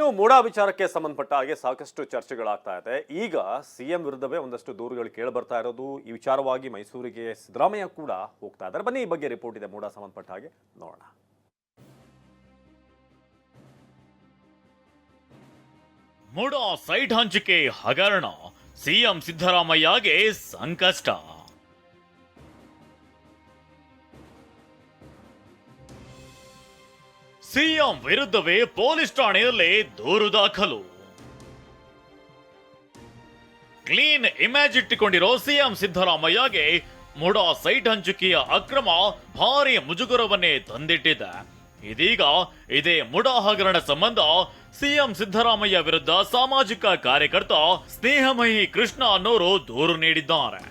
ಇನ್ನು ಮೂಡಾ ವಿಚಾರಕ್ಕೆ ಸಂಬಂಧಪಟ್ಟ ಹಾಗೆ ಸಾಕಷ್ಟು ಚರ್ಚೆಗಳಾಗ್ತಾ ಇದೆ. ಈಗ ಸಿಎಂ ವಿರುದ್ಧವೇ ಒಂದಷ್ಟು ದೂರುಗಳು ಕೇಳಿ ಬರ್ತಾ ಇರೋದು. ಈ ವಿಚಾರವಾಗಿ ಮೈಸೂರಿಗೆ ಸಿದ್ದರಾಮಯ್ಯ ಕೂಡ ಹೋಗ್ತಾ ಇದ್ದಾರೆ. ಬನ್ನಿ, ಈ ಬಗ್ಗೆ ರಿಪೋರ್ಟ್ ಇದೆ ಮೂಡಾ ಸಂಬಂಧಪಟ್ಟ ಹಾಗೆ ನೋಡೋಣ. ಮುಡ ಸೈಟ್ ಹಂಚಿಕೆ ಹಗರಣ. ಸಿಎಂ ಸಿದ್ದರಾಮಯ್ಯಗೆ ಸಂಕಷ್ಟ. ಸಿಎಂ ವಿರುದ್ಧವೇ ಪೊಲೀಸ್ ಠಾಣೆಯಲ್ಲಿ ದೂರು ದಾಖಲು. ಕ್ಲೀನ್ ಇಮೇಜ್ ಇಟ್ಟುಕೊಂಡಿರೋ ಸಿಎಂ ಸಿದ್ದರಾಮಯ್ಯಗೆ ಮುಡಾ ಸೈಟ್ ಹಂಚಿಕೆಯ ಅಕ್ರಮ ಭಾರಿ ಮುಜುಗರವನ್ನೇ ತಂದಿಟ್ಟಿದೆ. ಇದೀಗ ಇದೇ ಮುಡಾ ಹಗರಣ ಸಂಬಂಧ ಸಿಎಂ ಸಿದ್ದರಾಮಯ್ಯ ವಿರುದ್ಧ ಸಾಮಾಜಿಕ ಕಾರ್ಯಕರ್ತ ಸ್ನೇಹಮಯಿ ಕೃಷ್ಣ ಅನ್ನೋರು ದೂರು ನೀಡಿದ್ದಾರೆ.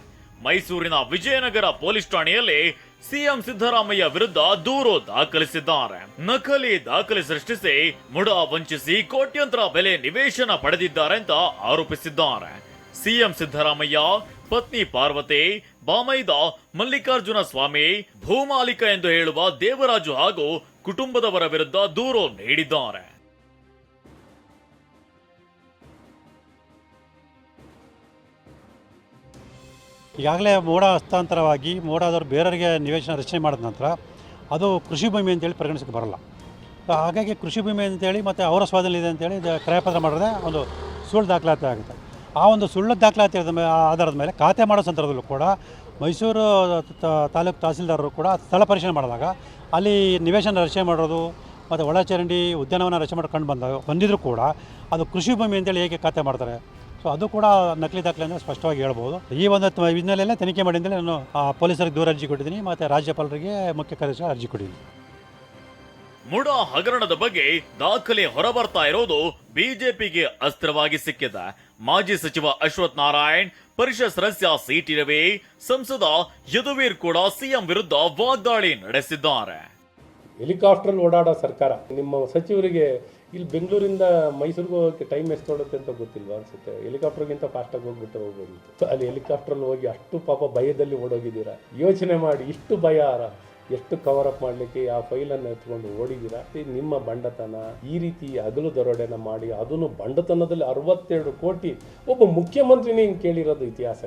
ಮೈಸೂರಿನ ವಿಜಯನಗರ ಪೊಲೀಸ್ ಠಾಣೆಯಲ್ಲಿ ಸಿಎಂ ಸಿದ್ದರಾಮಯ್ಯ ವಿರುದ್ಧ ದೂರು ದಾಖಲಿಸಿದ್ದಾರೆ. ನಕಲಿ ದಾಖಲೆ ಸೃಷ್ಟಿಸಿ ಮುಡ ವಂಚಿಸಿ ಕೋಟ್ಯಂತರ ಬೆಲೆ ನಿವೇಶನ ಪಡೆದಿದ್ದಾರೆ ಅಂತ ಆರೋಪಿಸಿದ್ದಾರೆ. ಸಿಎಂ ಸಿದ್ದರಾಮಯ್ಯ, ಪತ್ನಿ ಪಾರ್ವತಿ, ಬಾಮೈದ ಮಲ್ಲಿಕಾರ್ಜುನ ಸ್ವಾಮಿ, ಭೂಮಾಲಿಕ ಎಂದು ಹೇಳುವ ದೇವರಾಜು ಹಾಗೂ ಕುಟುಂಬದವರ ವಿರುದ್ಧ ದೂರು ನೀಡಿದ್ದಾರೆ. ಈಗಾಗಲೇ ಮೋಡ ಹಸ್ತಾಂತರವಾಗಿ ಮೋಡಾದವರು ಬೇರೆಯವರಿಗೆ ನಿವೇಶನ ರಚನೆ ಮಾಡಿದ ನಂತರ ಅದು ಕೃಷಿ ಭೂಮಿ ಅಂತೇಳಿ ಪರಿಗಣಿಸಕ್ಕೆ ಬರಲ್ಲ. ಹಾಗಾಗಿ ಕೃಷಿ ಭೂಮಿ ಅಂತೇಳಿ ಮತ್ತು ಅವರ ಸ್ವಾಧೀನ ಇದೆ ಅಂತೇಳಿ ಕ್ರಯಪತ್ರ ಮಾಡಿದ್ರೆ ಒಂದು ಸುಳ್ಳು ದಾಖಲಾತಿ ಆಗುತ್ತೆ. ಆ ಒಂದು ಸುಳ್ಳು ದಾಖಲಾತಿ ಆಧಾರದ ಮೇಲೆ ಖಾತೆ ಮಾಡೋ ಸಂದರ್ಭದಲ್ಲೂ ಕೂಡ ಮೈಸೂರು ತಾಲೂಕು ತಹಸೀಲ್ದಾರರು ಕೂಡ ಸ್ಥಳ ಪರಿಶೀಲನೆ ಮಾಡಿದಾಗ ಅಲ್ಲಿ ನಿವೇಶನ ರಚನೆ ಮಾಡೋದು ಮತ್ತು ಒಳಚರಂಡಿ ಉದ್ಯಾನವನ ರಚನೆ ಮಾಡಿ ಕಂಡು ಬಂದಾಗ ಕೂಡ ಅದು ಕೃಷಿ ಭೂಮಿ ಅಂತೇಳಿ ಹೇಗೆ ಖಾತೆ ಮಾಡ್ತಾರೆ ಸೊ ಅದು ಕೂಡ ನಕಲಿ ದಾಖಲೆ ಅಂದರೆ ಸ್ಪಷ್ಟವಾಗಿ ಹೇಳ್ಬೋದು. ಈ ಒಂದು ಹಿನ್ನೆಲೆಯಲ್ಲಿ ತನಿಖೆ ಮಾಡಿ ಅಂತೇಳಿ ನಾನು ಆ, ಪೊಲೀಸರಿಗೆ ದೂರ ಅರ್ಜಿ ಕೊಟ್ಟಿದ್ದೀನಿ ಮತ್ತು ರಾಜ್ಯಪಾಲರಿಗೆ ಮುಖ್ಯ ಕಾರ್ಯದರ್ಶಿ ಅರ್ಜಿ ಕೊಟ್ಟಿದ್ದೀನಿ. ಮುಡ ಹಗರಣದ ಬಗ್ಗೆ ದಾಖಲೆ ಹೊರಬರ್ತಾ ಇರೋದು ಬಿಜೆಪಿಗೆ ಅಸ್ತ್ರವಾಗಿ ಸಿಕ್ಕಿದೆ. ಮಾಜಿ ಸಚಿವ ಅಶ್ವಥ್ ನಾರಾಯಣ್ ಪರಿಷತ್ ಸದಸ್ಯ ಸಿಟಿ ರವಿ ಸಂಸದ ಯದುವೀರ್ ಕೂಡ ಸಿಎಂ ವಿರುದ್ಧ ವಾಗ್ದಾಳಿ ನಡೆಸಿದ್ದಾರೆ. ಹೆಲಿಕಾಪ್ಟರ್ ಓಡಾಡೋ ಸರ್ಕಾರ ನಿಮ್ಮ ಸಚಿವರಿಗೆ ಇಲ್ಲಿ ಬೆಂಗಳೂರಿಂದ ಮೈಸೂರಿಗೆ ಹೋಗೋಕ್ಕೆ ಟೈಮ್ ಎಷ್ಟು ತೊಡುತ್ತೆ ಅಂತ ಗೊತ್ತಿಲ್ವಾ ಅನ್ಸುತ್ತೆ. ಹೆಲಿಕಾಪ್ಟರ್ಗಿಂತ ಫಾಸ್ಟಾಗಿ ಹೋಗ್ಬಿಟ್ಟು ಹೋಗ್ಬೋದಿತ್ತು ಅಲ್ಲಿ ಹೆಲಿಕಾಪ್ಟ್ರಲ್ಲಿ ಹೋಗಿ ಅಷ್ಟು ಪಾಪ ಭಯದಲ್ಲಿ ಓಡೋಗಿದ್ದೀರಾ? ಯೋಚನೆ ಮಾಡಿ, ಇಷ್ಟು ಭಯ ಎಷ್ಟು ಕವರ್ ಅಪ್ ಮಾಡಲಿಕ್ಕೆ ಆ ಫೈಲನ್ನು ಎತ್ಕೊಂಡು ಓಡಿದ್ದೀರಾ? ನಿಮ್ಮ ಬಂಡತನ, ಈ ರೀತಿ ಹಗಲು ದರೋಡೆನ ಮಾಡಿ ಅದನ್ನು ಬಂಡತನದಲ್ಲಿ ಅರವತ್ತೆರಡು ಕೋಟಿ ಒಬ್ಬ ಮುಖ್ಯಮಂತ್ರಿನೇ ಹಿಂಗೆ ಕೇಳಿರೋದು ಇತಿಹಾಸ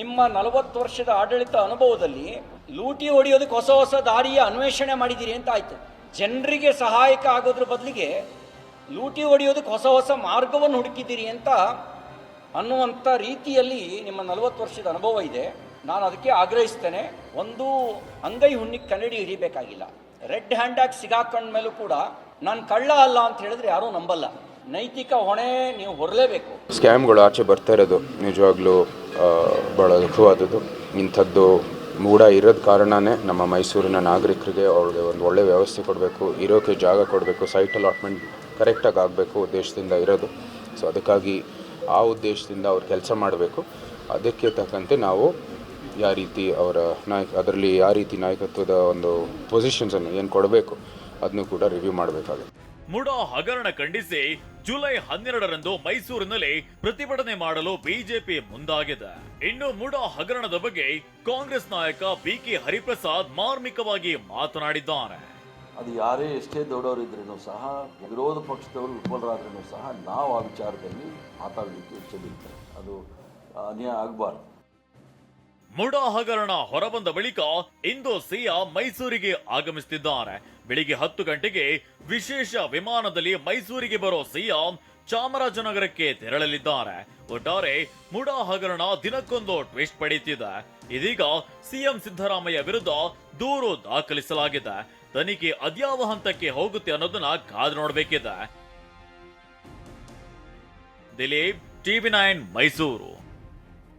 ನಿಮ್ಮ ನಲವತ್ತು ವರ್ಷದ ಆಡಳಿತ ಅನುಭವದಲ್ಲಿ ಲೂಟಿ ಹೊಡೆಯೋದಕ್ಕೆ ಹೊಸ ಹೊಸ ದಾರಿಯ ಅನ್ವೇಷಣೆ ಮಾಡಿದ್ದೀರಿ ಅಂತ ಆಯ್ತು. ಜನರಿಗೆ ಸಹಾಯಕ ಆಗೋದ್ರ ಬದಲಿಗೆ ಲೂಟಿ ಹೊಡೆಯೋದಕ್ಕೆ ಹೊಸ ಹೊಸ ಮಾರ್ಗವನ್ನು ಹುಡುಕಿದ್ದೀರಿ ಅಂತ ಅನ್ನುವಂಥ ರೀತಿಯಲ್ಲಿ ನಿಮ್ಮ ನಲವತ್ತು ವರ್ಷದ ಅನುಭವ ಇದೆ. ನಾನು ಅದಕ್ಕೆ ಆಗ್ರಹಿಸ್ತೇನೆ. ಒಂದು ಅಂಗೈ ಹುಣ್ಣಿಗೆ ಕನ್ನಡಿ ಹಿಡಿಬೇಕಾಗಿಲ್ಲ. ರೆಡ್ ಹ್ಯಾಂಡ್ ಹ್ಯಾಂಡಾಗಿ ಸಿಗಾಕೊಂಡ ಮೇಲೂ ಕೂಡ ನಾನು ಕಳ್ಳ ಅಲ್ಲ ಅಂತ ಹೇಳಿದ್ರೆ ಯಾರೂ ನಂಬಲ್ಲ. ನೈತಿಕ ಹೊಣೆ ನೀವು ಹೊರಲೇಬೇಕು. ಸ್ಕ್ಯಾಮ್ಗಳು ಆಚೆ ಬರ್ತಾ ಇರೋದು. ನಿಜವಾಗ್ಲೂ ಬಹಳ ದುಃಖವಾದದ್ದು. ಇಂಥದ್ದು ಮೂಡ ಇರೋದ ಕಾರಣನೇ ನಮ್ಮ ಮೈಸೂರಿನ ನಾಗರಿಕರಿಗೆ ಅವ್ರಿಗೆ ಒಂದು ಒಳ್ಳೆ ವ್ಯವಸ್ಥೆ ಕೊಡಬೇಕು ಇರೋಕ್ಕೆ ಜಾಗ ಕೊಡಬೇಕು ಸೈಟ್ ಅಲಾಟ್ಮೆಂಟ್ ಕರೆಕ್ಟಾಗಿ ಆಗಬೇಕು ಉದ್ದೇಶದಿಂದ ಇರೋದು. ಸೊ ಅದಕ್ಕಾಗಿ ಆ ಉದ್ದೇಶದಿಂದ ಅವ್ರು ಕೆಲಸ ಮಾಡಬೇಕು. ಅದಕ್ಕೆ ತಕ್ಕಂತೆ ನಾವು ಯಾವ ರೀತಿ ಅವರ ನಾಯಕ, ಅದರಲ್ಲಿ ಯಾವ ರೀತಿ ನಾಯಕತ್ವದ ಒಂದು ಪೊಸಿಷನ್ಸನ್ನು ಏನು ಕೊಡಬೇಕು, ಅದನ್ನು ಕೂಡ ರಿವ್ಯೂ ಮಾಡಬೇಕಾಗುತ್ತೆ. ಮುಡ ಹಗರಣ ಖಂಡಿಸಿ ಜುಲೈ ಹನ್ನೆರಡರಂದು ಮೈಸೂರಿನಲ್ಲಿ ಪ್ರತಿಭಟನೆ ಮಾಡಲು ಬಿಜೆಪಿ ಮುಂದಾಗಿದೆ. ಇನ್ನು ಮುಡ ಹಗರಣದ ಬಗ್ಗೆ ಕಾಂಗ್ರೆಸ್ ನಾಯಕ ಬಿ ಕೆ ಹರಿಪ್ರಸಾದ್ ಮಾರ್ಮಿಕವಾಗಿ ಮಾತನಾಡಿದ್ದಾರೆ. ಅದು ಯಾರೇ ಎಷ್ಟೇ ದೊಡ್ಡವರಿದ್ರೂ ಸಹ, ವಿರೋಧ ಪಕ್ಷದವರು ವಿಫಲರಾದ್ರೂ ಸಹ ನಾವು ಆ ವಿಚಾರದಲ್ಲಿ ಮಾತಾಡಲಿಕ್ಕೆ ಇಚ್ಛೆಬಿಡ್ತೇವೆ ಅದು ಅನ್ಯಾಯ ಆಗಬಾರ್ದು. ಮುಡ ಹಗರಣ ಹೊರಬಂದ ಬಳಿಕ ಇಂದು ಸಿಎಂ ಮೈಸೂರಿಗೆ ಆಗಮಿಸುತ್ತಿದ್ದಾರೆ. ಬೆಳಿಗ್ಗೆ ಹತ್ತು ಗಂಟೆಗೆ ವಿಶೇಷ ವಿಮಾನದಲ್ಲಿ ಮೈಸೂರಿಗೆ ಬರೋ ಸಿಎಂ ಚಾಮರಾಜನಗರಕ್ಕೆ ತೆರಳಲಿದ್ದಾರೆ. ಒಟ್ಟಾರೆ ಮುಡ ಹಗರಣ ದಿನಕ್ಕೊಂದು ಟ್ವಿಸ್ಟ್ ಪಡೆಯುತ್ತಿದೆ. ಇದೀಗ ಸಿಎಂ ಸಿದ್ದರಾಮಯ್ಯ ವಿರುದ್ಧ ದೂರು ದಾಖಲಿಸಲಾಗಿದೆ. ತನಿಖೆ ಅದ್ಯಾವ ಹಂತಕ್ಕೆ ಹೋಗುತ್ತೆ ಅನ್ನೋದನ್ನ ಕಾದು ನೋಡ್ಬೇಕಿದೆ. Dileep TV nine Mysuru.